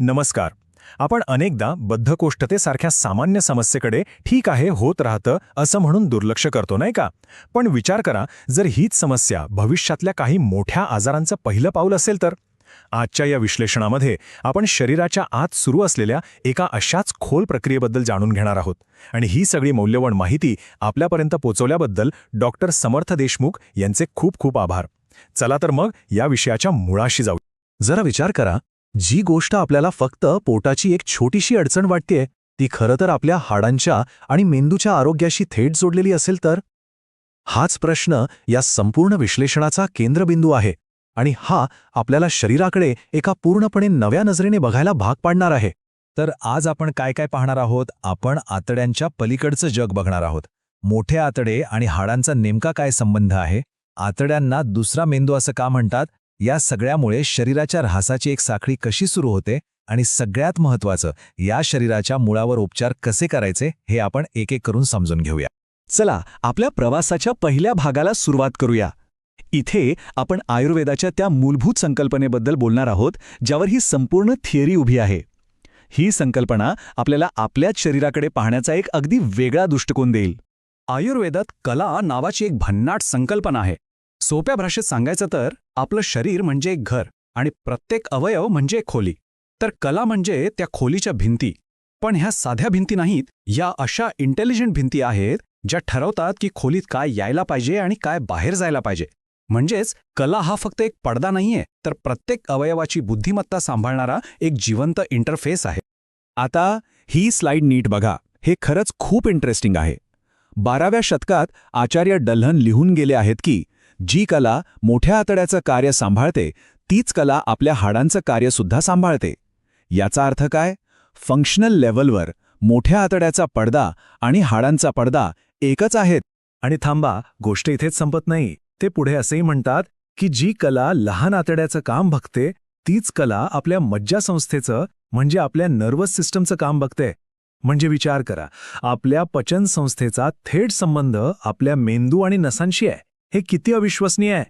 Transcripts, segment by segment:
नमस्कार. आपण अनेकदा बद्धकोष्ठतेसारख्या सामान्य समस्येकडे ठीक आहे होत राहतं असं म्हणून दुर्लक्ष करतो नाही का? पण विचार करा जर हीच समस्या भविष्यातल्या काही मोठ्या आजारांचं पहिलं पाऊल असेल तर? आजच्या या विश्लेषणामध्ये आपण शरीराच्या आत सुरू असलेल्या एका अशाच खोल प्रक्रियेबद्दल जाणून घेणार आहोत. आणि ही सगळी मौल्यवान माहिती आपल्यापर्यंत पोचवल्याबद्दल डॉक्टर समर्थ देशमुख यांचे खूप खूप आभार. चला तर मग या विषयाच्या मुळाशी जाऊ. जरा विचार करा जी गोष्ट आपल्याला फक्त पोटाची एक छोटीशी अडचण वाटतेय ती खरं तर आपल्या हाडांच्या आणि मेंदूच्या आरोग्याशी थेट जोडलेली असेल तर? हाच प्रश्न या संपूर्ण विश्लेषणाचा केंद्रबिंदू आहे आणि हा आपल्याला शरीराकडे एका पूर्णपणे नव्या नजरेने बघायला भाग पाडणार आहे. तर आज आपण काय काय पाहणार आहोत? आपण आतड्यांच्या पलीकडचं जग बघणार आहोत. मोठे आतडे आणि हाडांचा नेमका काय संबंध आहे? आतड्यांना दुसरा मेंदू असं का म्हणतात? या सगळ्यामुळे शरीराच्या ऱ्हासाची एक साखळी कशी सुरू होते आणि सगळ्यात महत्वाचं या शरीराच्या मुळावर उपचार कसे करायचे हे आपण एक एक करून समजून घेऊया. चला आपल्या प्रवासाच्या पहिल्या भागाला सुरुवात करूया. इथे आपण आयुर्वेदाच्या त्या मूलभूत संकल्पनेबद्दल बोलणार आहोत ज्यावर ही संपूर्ण थिअरी उभी आहे. ही संकल्पना आपल्याला आपल्याच शरीराकडे पाहण्याचा एक अगदी वेगळा दृष्टिकोन देईल. आयुर्वेदात कला नावाची एक भन्नाट संकल्पना आहे. सोप्या भाषेत सांगायचं तर आपलं शरीर म्हणजे एक घर आणि प्रत्येक अवयव म्हणजे एक खोली. तर कला म्हणजे त्या खोलीच्या भिंती. पण ह्या साध्या भिंती नाहीत या अशा इंटेलिजंट भिंती आहेत ज्या ठरवतात की खोलीत काय यायला पाहिजे आणि काय बाहेर जायला पाहिजे. म्हणजेच कला हा फक्त एक पडदा नाहीये तर प्रत्येक अवयवाची बुद्धिमत्ता सांभाळणारा एक जिवंत इंटरफेस आहे. आता ही स्लाइड नीट बघा. हे खरंच खूप इंटरेस्टिंग आहे. बाराव्या शतकात आचार्य डल्हन लिहून गेले आहेत की जी कला मोठ्या आतड्याचं कार्य सांभाळते तीच कला आपल्या हाडांचं कार्यसुद्धा सांभाळते. याचा अर्थ काय? फंक्शनल लेव्हलवर मोठ्या आतड्याचा पडदा आणि हाडांचा पडदा एकच आहेत. आणि थांबा गोष्ट इथेच संपत नाही. ते पुढे असेही म्हणतात की जी कला लहान आतड्याचं काम बघते तीच कला आपल्या मज्जासंस्थेचं म्हणजे आपल्या नर्वस सिस्टमचं काम बघते. म्हणजे विचार करा आपल्या पचन संस्थेचा थेट संबंध आपल्या मेंदू आणि नसांशी आहे. हे किती अविश्वसनीय आहे.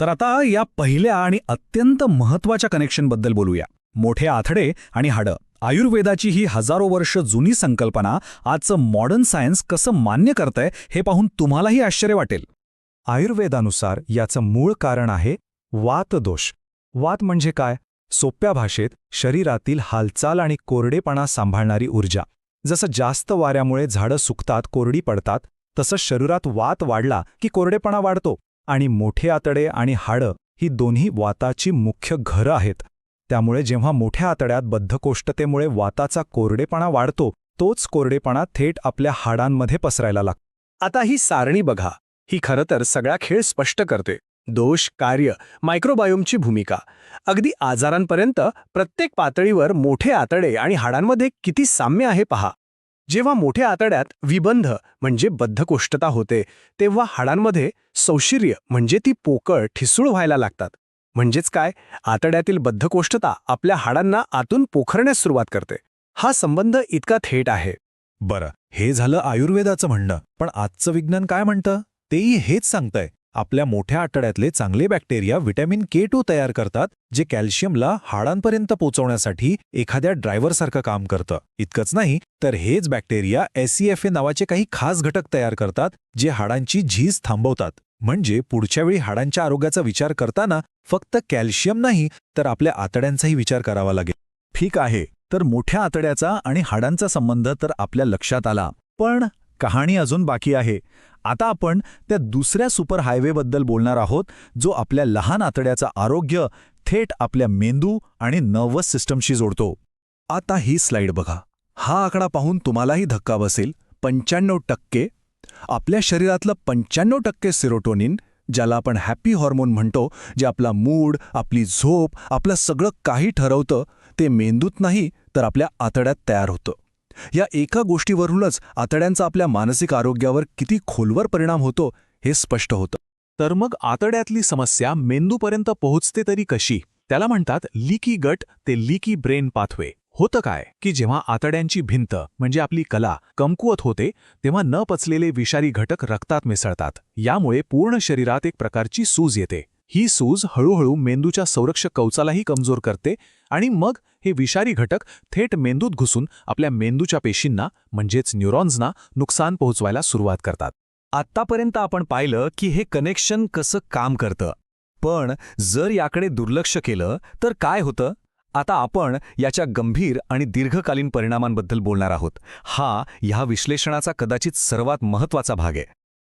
तर आता या पहिल्या आणि अत्यंत महत्त्वाच्या कनेक्शनबद्दल बोलूया. मोठे आथडे आणि हाडं. आयुर्वेदाची ही हजारो वर्ष जुनी संकल्पना आजचं मॉडर्न सायन्स कसं मान्य करतंय हे पाहून तुम्हालाही आश्चर्य वाटेल. आयुर्वेदानुसार याचं मूळ कारण आहे वातदोष वात म्हणजे काय? सोप्या भाषेत शरीरातील हालचाल आणि कोरडेपणा सांभाळणारी ऊर्जा. जसं जास्त वाऱ्यामुळे झाडं सुकतात कोरडी पडतात तसं शरीरात वात वाढला की कोरडेपणा वाढतो. आणि मोठे आतडे आणि हाडं ही दोन्ही वाताची मुख्य घरं आहेत. त्यामुळे जेव्हा मोठ्या आतड्यात बद्धकोष्ठतेमुळे वाताचा कोरडेपणा वाढतो तोच कोरडेपणा थेट आपल्या हाडांमध्ये पसरायला लागतो आता ही सारणी बघा. ही खरं तर सगळा खेळ स्पष्ट करते. दोष कार्य मायक्रोबायोमची भूमिका. अगदी आजारांपर्यंत प्रत्येक पातळीवर मोठे आतडे आणि हाडांमध्ये किती साम्य आहे पहा. जेव्हा मोठ्या आतड्यात विबंध म्हणजे बद्धकोष्ठता होते तेव्हा हाडांमध्ये सौशिर्य म्हणजे ती पोकळ ठिसूळ व्हायला लागतात. म्हणजेच काय? आतड्यातील बद्धकोष्ठता आपल्या हाडांना आतून पोखरण्यास सुरुवात करते. हा संबंध इतका थेट आहे. बरं हे झालं आयुर्वेदाचं म्हणणं पण आजचं विज्ञान काय म्हणतं? तेही हेच सांगतंय. आपल्या मोठ्या आतड्यातले चांगले बॅक्टेरिया व्हिटॅमिन के टू तयार करतात जे कॅल्शियमला हाडांपर्यंत पोचवण्यासाठी एखाद्या ड्रायव्हरसारखं काम करतं. इतकंच नाही तर हेच बॅक्टेरिया एसईएफए नावाचे काही खास घटक तयार करतात जे हाडांची झीज थांबवतात. म्हणजे पुढच्या वेळी हाडांच्या आरोग्याचा विचार करताना फक्त कॅल्शियम नाही तर आपल्या आतड्यांचाही विचार करावा लागेल. ठीक आहे तर मोठ्या आतड्याचा आणि हाडांचा संबंध तर आपल्या लक्षात आला. पण कहाणी अजून बाकी आहे. आता आपण त्या दुसऱ्या सुपर हायवेबद्दल बोलणार आहोत जो आपल्या लहान आतड्याचं आरोग्य थेट आपल्या मेंदू आणि नर्वस सिस्टमशी जोडतो. आता ही स्लाइड बघा. हा आकडा पाहून तुम्हालाही धक्का बसेल. पंच्याण्णव टक्के. आपल्या शरीरातलं पंच्याण्णव टक्के सिरोटोनिन ज्याला आपण हॅपी हॉर्मोन म्हणतो जे आपला मूड आपली झोप आपलं सगळं काही ठरवतं ते मेंदूत नाही तर आपल्या आतड्यात तयार होतं. या एका गोष्टीवरूनच आतड्यांचा आपल्या मानसिक आरोग्यावर किती खोलवर परिणाम होतो हे स्पष्ट होतं. तर मग आतड्यातली समस्या मेंदूपर्यंत पोहोचते तरी कशी? त्याला म्हणतात लिकी गट ते लिकी ब्रेन पाथवे. होतं काय? की जेव्हा आतड्यांची भिंत म्हणजे आपली कला कमकुवत होते तेव्हा न पचलेले विषारी घटक रक्तात मिसळतात. यामुळे पूर्ण शरीरात एक प्रकारची सूज येते. ही सूज हळूहळू मेंदूच्या संरक्षक कवचालाही कमजोर करते आणि मग हे विषारी घटक थेट मेंदूत घुसून आपल्या मेंदूच्या पेशींना म्हणजेच न्यूरॉन्सना नुकसान पोहोचवायला सुरुवात करतात. आत्तापर्यंत आपण पाहिलं की हे कनेक्शन कसं काम करतं. पण जर याकडे दुर्लक्ष केलं तर काय होतं? आता आपण याच्या गंभीर आणि दीर्घकालीन परिणामांबद्दल बोलणार आहोत. हा ह्या विश्लेषणाचा कदाचित सर्वात महत्त्वाचा भाग आहे.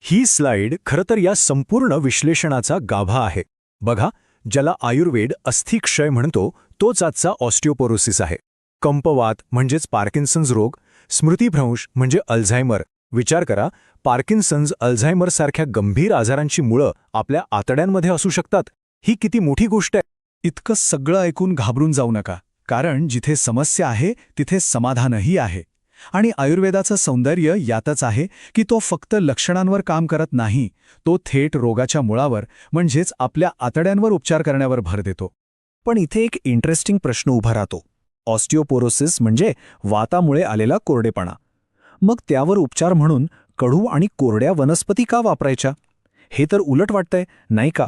ही स्लाइड खरं तर या संपूर्ण विश्लेषणाचा गाभा आहे. बघा ज्याला आयुर्वेद अस्थिक्षय म्हणतो तोच आजचा ऑस्टिओपोरोसिस आहे. कंपवात म्हणजेच पार्किन्सन्स रोग स्मृतीभ्रंश म्हणजे अल्झायमर. विचार करा पार्किन्सन्स अल्झायमर सारख्या गंभीर आजारांची मुळं आपल्या आतड्यांमध्ये असू शकतात. ही किती मोठी गोष्ट आहे. इतकं सगळं ऐकून घाबरून जाऊ नका. कारण जिथे समस्या आहे तिथे समाधानही आहे. आणि आयुर्वेदाचं सौंदर्य यातच आहे की तो फक्त लक्षणांवर काम करत नाही तो थेट रोगाच्या मुळावर म्हणजेच आपल्या आतड्यांवर उपचार करण्यावर भर देतो. पण इथे एक इंटरेस्टिंग प्रश्न उभा राहतो. ऑस्टिओपोरोसिस म्हणजे वातामुळे आलेला कोरडेपणा. मग त्यावर उपचार म्हणून कडू आणि कोरड्या वनस्पती का वापरायच्या? हे तर उलट वाटतंय नाही का?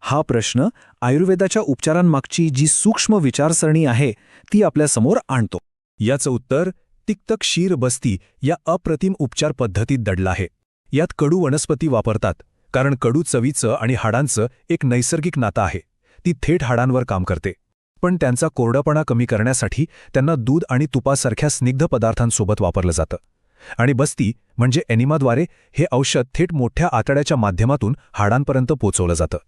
हा प्रश्न आयुर्वेदाच्या उपचारांमागची जी सूक्ष्म विचारसरणी आहे ती आपल्यासमोर आणतो. याचं उत्तर तिक्तक क्षीर बस्ती या अप्रतिम उपचार पद्धतीत दडला आहे यात कडू वनस्पती वापरतात कारण कडू चवीचं आणि हाडांचं एक नैसर्गिक नातं आहे. ती थेट हाडांवर काम करते. पण त्यांचा कोरडपणा कमी करण्यासाठी त्यांना दूध आणि तुपासारख्या स्निग्ध पदार्थांसोबत वापरलं जातं. आणि बस्ती म्हणजे एनिमाद्वारे हे औषध थेट मोठ्या आतड्याच्या माध्यमातून हाडांपर्यंत पोचवलं जातं.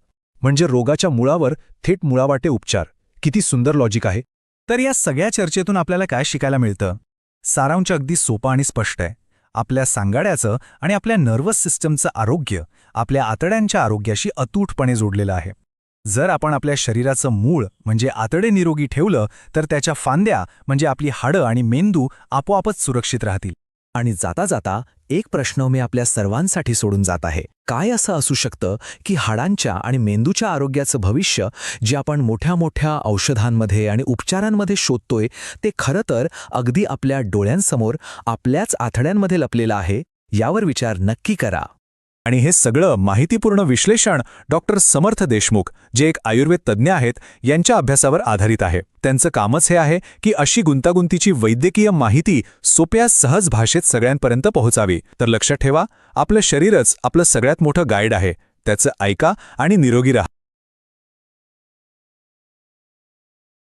म्हणजे रोगाच्या मुळावर थेट मुळावाटे उपचार. किती सुंदर लॉजिक आहे. तर या सगळ्या चर्चेतून आपल्याला काय शिकायला मिळतं? सारांश अगदी सोपा आणि स्पष्ट आहे. आपल्या सांगाड्याचं आणि आपल्या नर्वस सिस्टमचं आरोग्य आपल्या आतड्यांच्या आरोग्याशी अतूटपणे जोडलेलं आहे. जर आपण आपल्या शरीराचं मूळ म्हणजे आतडे निरोगी ठेवलं तर त्याच्या फांद्या म्हणजे आपली हाडं आणि मेंदू आपोआपच सुरक्षित राहतील. आणि जाता जाता एक प्रश्न मी आपल्या सर्वांसाठी सोडून जात आहे. काय असं असू शकतं की हाडांच्या आणि मेंदूच्या आरोग्याचं भविष्य जे आपण मोठ्या मोठ्या औषधांमध्ये आणि उपचारांमध्ये शोधतोय ते खरं तर अगदी आपल्या डोळ्यांसमोर आपल्याच आथड्यांमध्ये लपलेलं आहे? यावर विचार नक्की करा. आणि हे सगळं माहितीपूर्ण विश्लेषण डॉक्टर समर्थ देशमुख जे एक आयुर्वेद तज्ज्ञ आहेत यांच्या अभ्यासावर आधारित आहे. त्यांचं कामच हे आहे की अशी गुंतागुंतीची वैद्यकीय माहिती सोप्या सहज भाषेत सगळ्यांपर्यंत पोहोचावी. तर लक्षात ठेवा आपलं शरीरच आपलं सगळ्यात मोठं गाईड आहे. त्याचं ऐका आणि निरोगी राहा.